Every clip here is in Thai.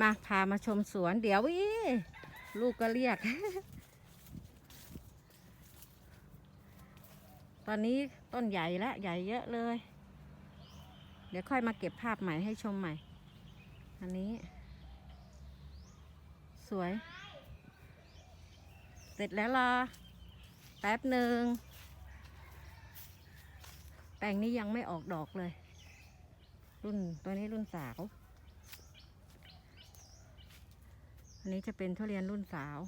มาพามาชมสวน เดี๋ยววิลูกก็เรียก ตอนนี้ต้นใหญ่แล้วใหญ่เยอะเลย เดี๋ยวค่อยมาเก็บภาพใหม่ให้ชมใหม่ อันนี้ สวย เสร็จแล้วรอ แป๊บหนึ่งแปลงนี้ยังไม่ออกดอกเลย รุ่นตัวนี้รุ่นสาว อันนี้จะเป็นทุเรียนรุ่นสาว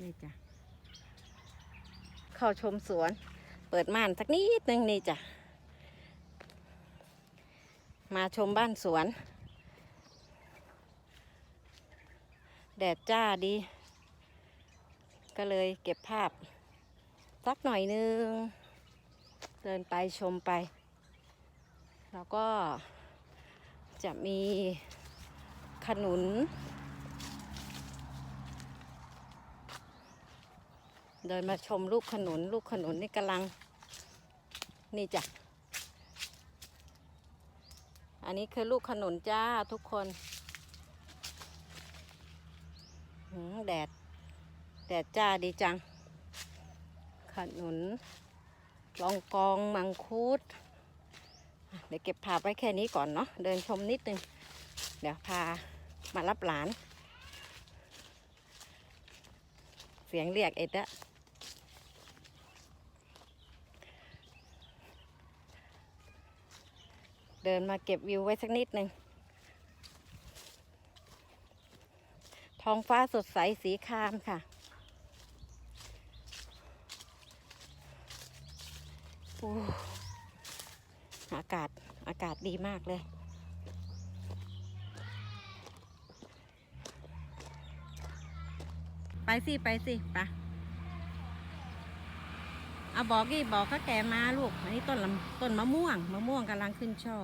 นี่จ้ะ เข้าชมสวน เปิดม่านสักนิดนึงนี่จ้ะ มาชมบ้านสวน แดดจ้าดี ก็เลยเก็บภาพสักหน่อยนึง เดินไปชมไป แล้วก็จะมีขนุน เดินมาชมลูกขนุน ลูกขนุนนี่กำลัง นี่จ้ะ อันนี้คือลูกขนุนจ้าทุกคนแดด แดดจ้าดีจัง ขนุน ลองกองมังคุด เดี๋ยวเก็บภาพไว้แค่นี้ก่อนเนาะเดินชมนิดนึง เดี๋ยวพามารับหลาน เสียงเรียกเอ็ดอะเดินมาเก็บวิวไว้สักนิดหนึ่งท้องฟ้าสดใสสีครามค่ะ อากาศอากาศดีมากเลยไปสิ ไปสิไปะเอาบอกกี่บอกเขาแก่มาลูก อันนี้ต้นลำต้นมะม่วง มะม่วงกำลังขึ้นช่อ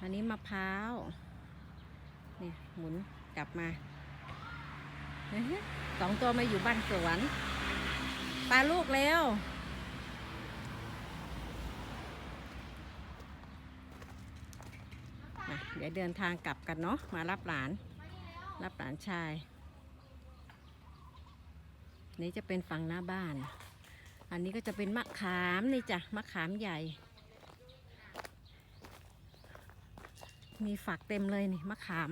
อันนี้มะพร้าว เนี่ยหมุนกลับมาสองตัวมาอยู่บ้านสวนปลาลูกเร็ว อะ เดี๋ยวเดินทางกลับกันเนาะมารับหลาน รับหลานชาย นี่จะเป็นฝั่งหน้าบ้าน อันนี้ก็จะเป็นมะขามนี่จ้ะมะขามใหญ่ มีฝักเต็มเลยนี่มะขาม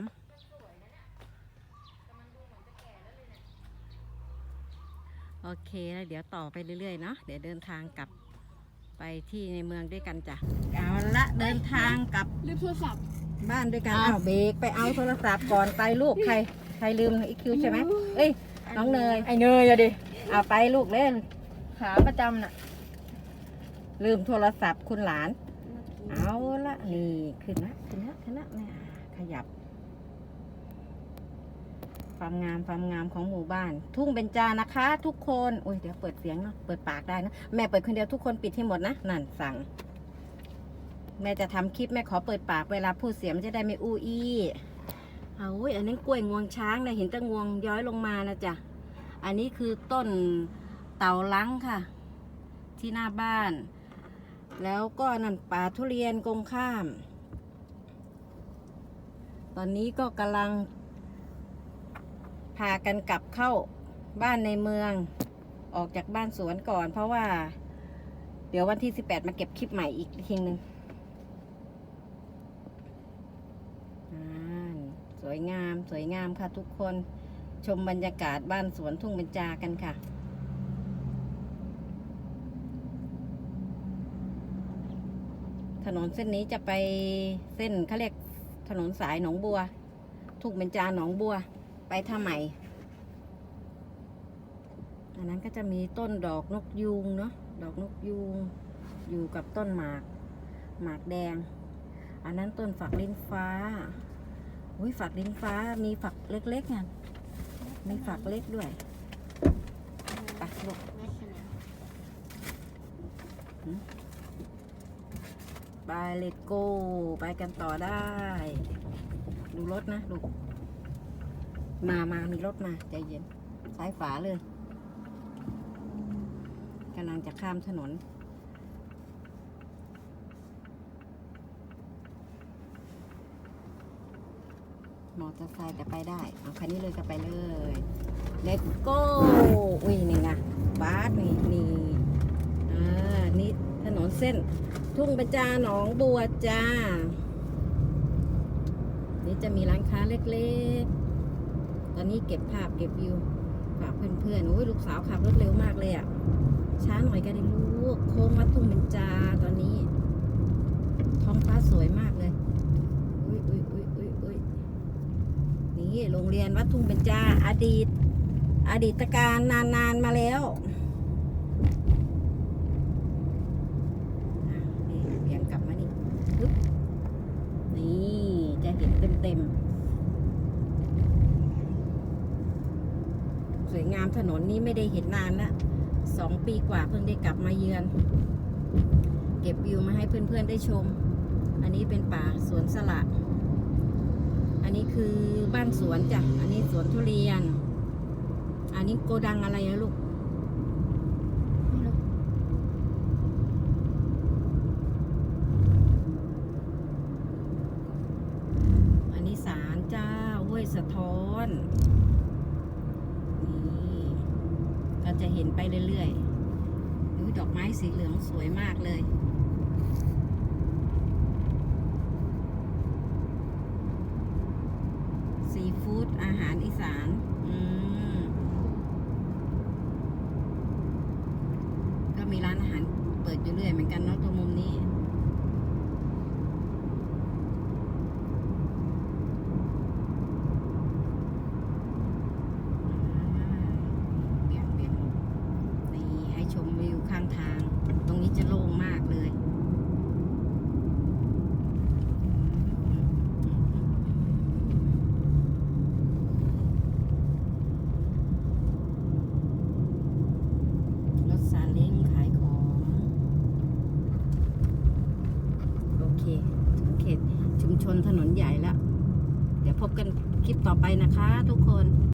โอเคแล้วเดี๋ยวต่อไปเรื่อยๆเนาะเดี๋ยวเดินทางกลับไปที่ในเมืองด้วยกันจ้ะเอาละเดินทางกลับลืมโทรศัพท์ บ้านด้วยกันอ้าวเบรกไปเอาโทรศัพท์ก่อนไปลูกใครใครลืมอีคิวใช่ไหมเอ้ยน้องเนยไอเนยอะดิเอาไปลูกเล่นขาประจำน่ะ ลืมโทรศัพท์คุณหลาน เอาละนี่ขึ้นนะขึ้นนะขึ้นนะแม่ขยับ ความงามความงามของหมู่บ้าน ทุ่งเบญจานะคะ ทุกคนโอ้ยเดี๋ยวเปิดเสียงเนาะเปิดปากได้นะ แม่เปิดคนเดียวทุกคนปิดให้หมดนะนั่นสั่ง แม่จะทำคลิปแม่ขอเปิดปากเวลาพูดเสียงมันจะได้ไม่อู้อี้เอา้ยอันนี้กล้วยงวงช้างนะเห็นตะงวงย้อยลงมานะจ๊ะอันนี้คือต้นเต่าลังค่ะ ที่หน้าบ้าน แล้วก็นั่นป่าทุเรียนกงข้าม ตอนนี้ก็กำลัง พากันกลับเข้าบ้านในเมือง ออกจากบ้านสวนก่อน เพราะว่า เดี๋ยววันที่ 18 มาเก็บคลิปใหม่อีกทีหนึ่งอ่าส วยงาม สวยงามค่ะทุกคนชมบรรยากาศบ้านสวนทุ่งเบญจากันค่ะ ถนนเส้นนี้จะไปเส้นเขาเรียกถนนสายหนองบัว ทุ่งเบญจาหนองบัว ไปท่าใหม่อันนั้นก็จะมีต้นดอกนกยูงเนาะดอกนกยูงอยู่กับต้นหมาก หมากแดง อันนั้นต้นฝักลิ้นฟ้า อุ้ยฝักลิ้นฟ้ามีฝักเล็กๆไงมีฝักเล็กด้วยไปลูกไปเลตโก้ไปกันต่อได้ ดูรถนะลูมามามีรถมาใจเย็น ซ้ายฝาเลยกำลังจะข้ามถนน มอเตอร์ไซค์แต่ไปได้ เอาคันนี้เลยก็ไปเลย Let's go อุ้ยนี่ไงบาสนี่นี่อ่านี่ถนนเส้น ทุ่งประจาหนองบัวจ้า นี่จะมีร้านค้าเล็กๆ ตอนนี้เก็บภาพเก็บวิวฝากเพื่อนๆโอ้ยลูกสาวขับรถเร็วมากเลยอะ่ะช้าหน่อยก็ได้ลูกโค้งวัดทุ่งเบญจาตอนนี้ ท้องฟ้าสวยมากเลย อุ้ยอุ้ยอุ้ยอุ้ยอุ้ยนี่ โรงเรียนวัดทุ่งเบญจาอดีต อดีตการนานๆมาแล้วเบี่ยงกลับมานี่ปึ๊บนี่จะเห็นเต็มๆ สวยงามถนนนี้ไม่ได้เห็นนานละสองปีกว่าเพิ่งได้กลับมาเยือน เก็บวิวมาให้เพื่อนๆได้ชม อันนี้เป็นป่าสวนสละ นนี้คือบ้านสวนจ้ะ อันนี้สวนทุเรียน อันนี้โกดังอะไรนะลูกอันนี้ศาลเจ้าห้วยสะท้อน นี่ก็จะเห็นไปเรื่อยๆดูดอกไม้สีเหลืองสวยมากเลย ซีฟู้ด อาหารอีสานก็มีร้านอาหารเปิดอยู่เรื่อยเหมือนกันเนาะตรงมุมนี้เบี่ยงเบี่ยงนี่ให้ชมวิวข้างทาง ตรงนี้จะโล่งมากเลย รถซาเล้งขายของ โอเค ถึงเขตชุมชนถนนใหญ่แล้ว เดี๋ยวพบกันค ลิปต่อไปนะคะทุกคน